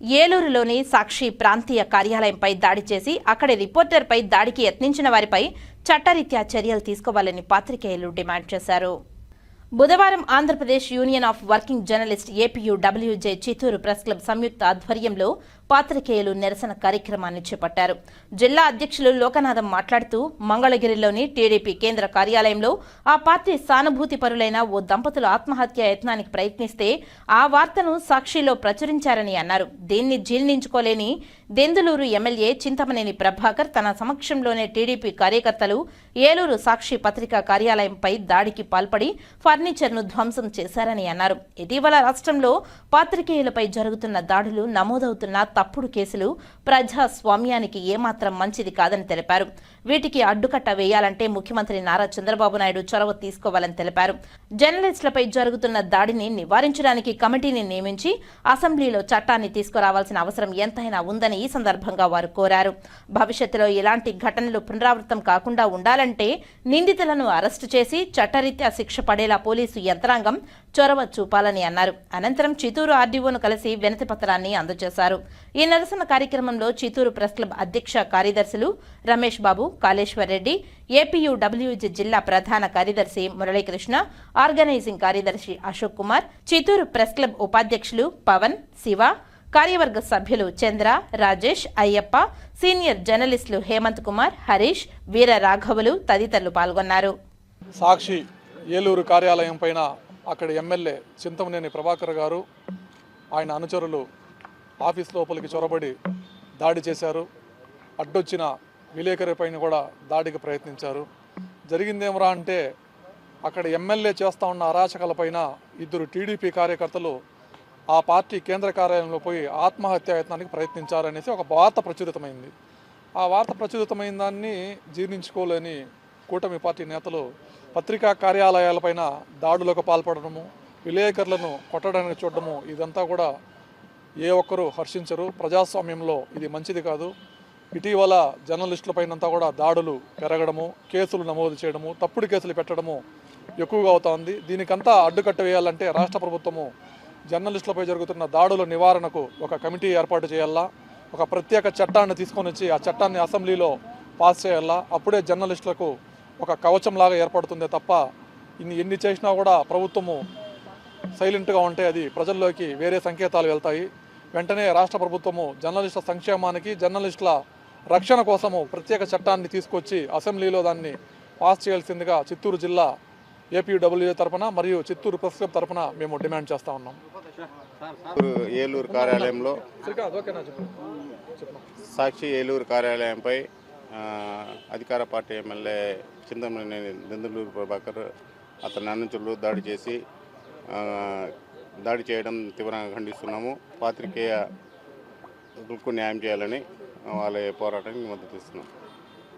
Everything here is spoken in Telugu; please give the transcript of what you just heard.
ఏలూరులోని సాక్షి ప్రాంతీయ కార్యాలయంపై దాడి చేసి అక్కడి రిపోర్టర్పై దాడికి యత్నించిన వారిపై చట్టరీత్యా చర్యలు తీసుకోవాలని పాత్రికేయులు డిమాండ్ చేశారు. బుధవారం Andhra Pradesh union of working journalist APUWJ Chittoor press club సంయుక్త ఆధ్వర్యంలో పాత్రికేయులు నిరసన కార్యక్రమాన్ని చేపట్టారు. జిల్లా అధ్యక్షులు లోకనాథం మాట్లాడుతూ మంగళగిరిలోని టీడీపీ కేంద్ర కార్యాలయంలో ఆ పార్టీ సానుభూతి పరులైన ఓ దంపతులు ఆత్మహత్య యత్నానికి ప్రయత్నిస్తే ఆ వార్తను సాక్షిలో ప్రచురించారని అన్నారు. దీన్ని జీర్ణించుకోలేని దెందులూరు ఎమ్మెల్యే చింతమనేని ప్రభాకర్ తన సమక్షంలోనే టీడీపీ కార్యకర్తలు ఏలూరు సాక్షి పత్రికా కార్యాలయంపై దాడికి పాల్పడి ఫర్నిచర్ను ధ్వంసం చేశారని అన్నారు. ఇటీవల రాష్ట్రంలో పాత్రికేయులపై జరుగుతున్న దాడులు నమోదవుతున్న తప్పుడు కేసులు ప్రజాస్వామ్యానికి ఏమాత్రం మంచిది కాదని తెలిపారు. వీటికి అడ్డుకట్ట వేయాలంటే ముఖ్యమంత్రి నారా చంద్రబాబు నాయుడు చొరవ తీసుకోవాలని తెలిపారు. జర్నలిస్టులపై జరుగుతున్న దాడిని నివారించడానికి కమిటీని నియమించి అసెంబ్లీలో చట్టాన్ని తీసుకురావాల్సిన అవసరం ఎంతైనా ఉందని ఈ సందర్భంగా వారు కోరారు. భవిష్యత్తులో ఇలాంటి ఘటనలు పునరావృతం కాకుండా ఉండాలంటే నిందితులను అరెస్టు చేసి చట్టరీత్యా శిక్ష పడేలా పోలీసు యంత్రాంగం చొరవ చూపాలని అన్నారు. అనంతరం చిత్తూరు ఆర్డీఓను కలిసి వినతి పత్రాన్ని అందజేశారు. ఈ నిరసన కార్యక్రమంలో చిత్తూరు ప్రెస్ క్లబ్ అధ్యక్ష కార్యదర్శులు రమేష్ బాబు కాళేశ్వర్ రెడ్డి ఏపీయూడబ్ల్యూజీ జిల్లా ప్రధాన కార్యదర్శి మురళీకృష్ణ ఆర్గనైజింగ్ కార్యదర్శి అశోక్ కుమార్ చిత్తూరు ప్రెస్ క్లబ్ ఉపాధ్యక్షులు పవన్ శివ కార్యవర్గ సభ్యులు చంద్ర రాజేష్ అయ్యప్ప సీనియర్ జర్నలిస్టులు హేమంత్ కుమార్ హరీష్ వీర రాఘవులు తదితరులు పాల్గొన్నారు. సాక్షి ఏలూరు కార్యాలయం పైన అక్కడ ఎమ్మెల్యే చింతమనేని ప్రభాకర్ గారు ఆయన అనుచరులు ఆఫీస్ లోపలికి చొరబడి దాడి చేశారు. అడ్డొచ్చిన విలేకరి పైన కూడా దాడికి ప్రయత్నించారు. జరిగిందేమరా అంటే అక్కడ ఎమ్మెల్యే చేస్తూ ఉన్న అరాచకాలపైన ఇద్దరు టీడీపీ కార్యకర్తలు ఆ పార్టీ కేంద్ర కార్యాలయంలో పోయి ఆత్మహత్యాయత్నానికి ప్రయత్నించారనేసి ఒక వార్త ప్రచురితమైంది. ఆ వార్త ప్రచురితమైన దాన్ని జీర్ణించుకోలేని కూటమి పార్టీ నేతలు పత్రికా కార్యాలయాలపైన దాడులకు పాల్పడడము విలేకరులను కొట్టడానికి చూడడము ఇదంతా కూడా ఏ ఒక్కరూ హర్షించరు. ప్రజాస్వామ్యంలో ఇది మంచిది కాదు. ఇటీవల జర్నలిస్టులపైనంతా కూడా దాడులు పెరగడము కేసులు నమోదు చేయడము తప్పుడు కేసులు పెట్టడము ఎక్కువగా అవుతోంది దీనికంతా అడ్డుకట్ట వేయాలంటే రాష్ట్ర ప్రభుత్వము జర్నలిస్టులపై జరుగుతున్న దాడుల నివారణకు ఒక కమిటీ ఏర్పాటు చేయాలా? ఒక ప్రత్యేక చట్టాన్ని తీసుకొని వచ్చి ఆ చట్టాన్ని అసెంబ్లీలో పాస్ చేయాలా? అప్పుడే జర్నలిస్టులకు ఒక కవచంలాగా ఏర్పడుతుందే తప్ప ఇన్ని ఎన్ని చేసినా కూడా ప్రభుత్వము సైలెంట్గా ఉంటే అది ప్రజల్లోకి వేరే సంకేతాలు వెళ్తాయి. వెంటనే రాష్ట్ర ప్రభుత్వము జర్నలిస్టుల సంక్షేమానికి జర్నలిస్టుల రక్షణ కోసము ప్రత్యేక చట్టాన్ని తీసుకొచ్చి అసెంబ్లీలో దాన్ని పాస్ చేయాల్సిందిగా చిత్తూరు జిల్లా ఏపీడబ్ల్యూఏ తరపున మరియు చిత్తూరు ప్రెస్ క్లబ్ తరపున మేము డిమాండ్ చేస్తూ ఉన్నాం. ఏలూరు కార్యాలయంలో సాక్షి ఏలూరు కార్యాలయంపై అధికార పార్టీ ఎమ్మెల్యే చింతమనేని దెందులూరు ప్రభాకర్ అతని అనుచరులు దాడి చేసి దాడి చేయడం తీవ్రంగా ఖండిస్తున్నాము. పాత్రికేయులకు న్యాయం చేయాలని వాళ్ళ పోరాటానికి మద్దతు ఇస్తున్నాం.